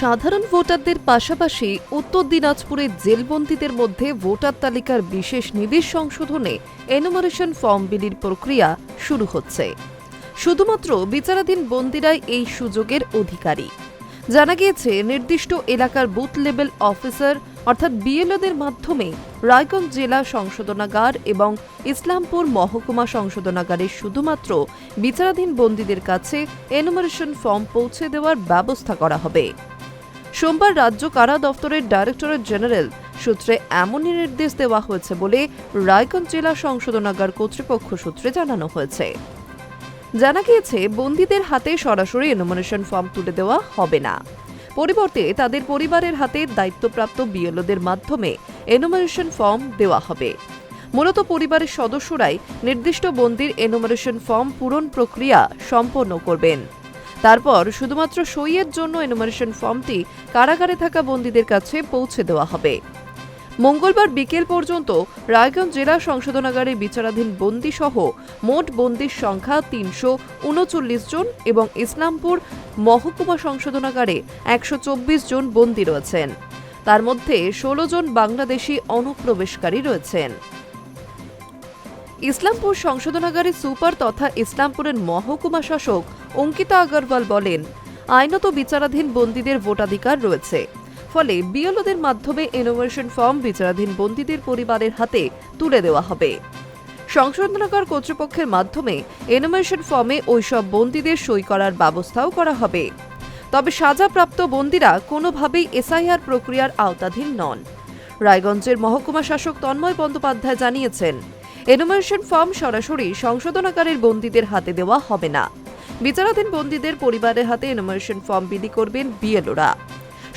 সাধারণ ভোটারদের পাশাপাশি উত্তর দিনাজপুরের জেলবন্দীদের মধ্যে ভোটার তালিকার বিশেষ নিবিশ সংশোধনে এনুমারেশন ফর্ম বিলির প্রক্রিয়া শুরু হচ্ছে। শুধুমাত্র বিচারাধীন বন্দিরাই এই সুযোগের অধিকারী। জানা গিয়েছে, নির্দিষ্ট এলাকার বুথ লেভেল অফিসার অর্থাৎ বিএলওদের মাধ্যমে রায়গঞ্জ জেলা সংশোধনাগার এবং ইসলামপুর মহকুমা সংশোধনাগারের শুধুমাত্র বিচারাধীন বন্দীদের কাছে এনুমারেশন ফর্ম পৌঁছে দেওয়ার ব্যবস্থা করা হবে। সোমবার রাজ্য কারা দফতরের ডাইরেক্টরেট জেনারেল সূত্রে এমনই নির্দেশ দেওয়া হয়েছে বলে রায়গঞ্জ জেলা সংশোধনাগার কর্তৃপক্ষ সূত্রে জানানো হয়েছে। জানা গিয়েছে, বন্দীদের হাতে সরাসরি এনুমিনেশন ফর্ম তুলে দেওয়া হবে না। পরিবর্তে তাদের পরিবারের হাতে দায়িত্বপ্রাপ্ত বিএলওদের মাধ্যমে এনুমিনেশন ফর্ম দেওয়া হবে। মূলত পরিবারের সদস্যরাই নির্দিষ্ট বন্দির এনুমারেশন ফর্ম পূরণ প্রক্রিয়া সম্পন্ন করবেন। তারপর শুধুমাত্র সইয়ের জন্য এনুমারেশন ফর্মটি কারাগারে থাকা বন্দীদের কাছে পৌঁছে দেওয়া হবে। মঙ্গলবার বিকেল পর্যন্ত রায়গঞ্জ জেলা সংশোধনাগারে বিচারাধীন বন্দি সহ মোট বন্দির সংখ্যা তিনশো উনচল্লিশ জন এবং ইসলামপুর মহকুমা সংশোধনাগারে একশো চব্বিশ জন বন্দী রয়েছেন। তার মধ্যে ষোলো জন বাংলাদেশি অনুপ্রবেশকারী রয়েছেন। ইসলামপুর সংশোধনাগারের সুপার তথা ইসলামপুরের মহকুমা শাসক অঙ্কিতা আগরওয়াল বলেন, আইনত বিচারাধীন বন্দীদের ভোটাধিকার রয়েছে। ফলে বিএলওদের মাধ্যমে ইনোভেশন ফর্ম বিচারাধীন বন্দীদের পরিবারের হাতে তুলে দেওয়া হবে। সংশোধনাগার কর্তৃপক্ষের মাধ্যমে এনোমেশন ফর্মে ওইসব বন্দীদের সই করার ব্যবস্থাও করা হবে। তবে সাজাপ্রাপ্ত বন্দীরা কোনোভাবেই এসআইআর প্রক্রিয়ার আওতাধীন নন। রায়গঞ্জের মহকুমা শাসক তন্ময় বন্দ্যোপাধ্যায় জানিয়েছেন এনোমেশন ফর্ম সরাসরি সংশোধনাগারের বন্দীদের হাতে দেওয়া হবে না। বিচারাধীন বন্দীদের পরিবারের হাতে এনোমেশন ফর্ম বিলি করবেন বিএলওরা।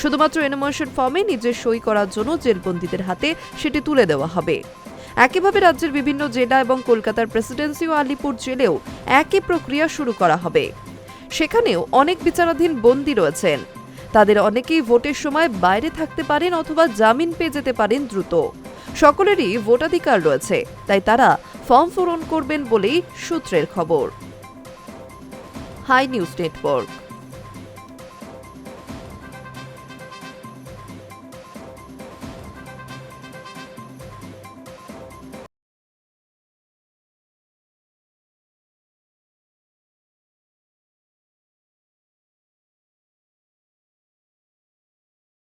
শুধুমাত্র এনোমেশন ফর্মে নিজের সই করার জন্য জেলবন্দীদের হাতে সেটি তুলে দেওয়া হবে। একইভাবে রাজ্যের বিভিন্ন জেলা এবং কলকাতার প্রেসিডেন্সি ও আলিপুর জেলেও একই প্রক্রিয়া শুরু করা হবে। সেখানেও অনেক বিচারাধীন বন্দী রয়েছেন। তাদের অনেকেই ভোটের সময় বাইরে থাকতে পারেন অথবা জামিন পেয়ে যেতে পারেন দ্রুত। সকলেরই ভোটাধিকার রয়েছে তাই তারা ফর্ম পূরণ করবেন বলেই সূত্রের খবর। Hi News Network.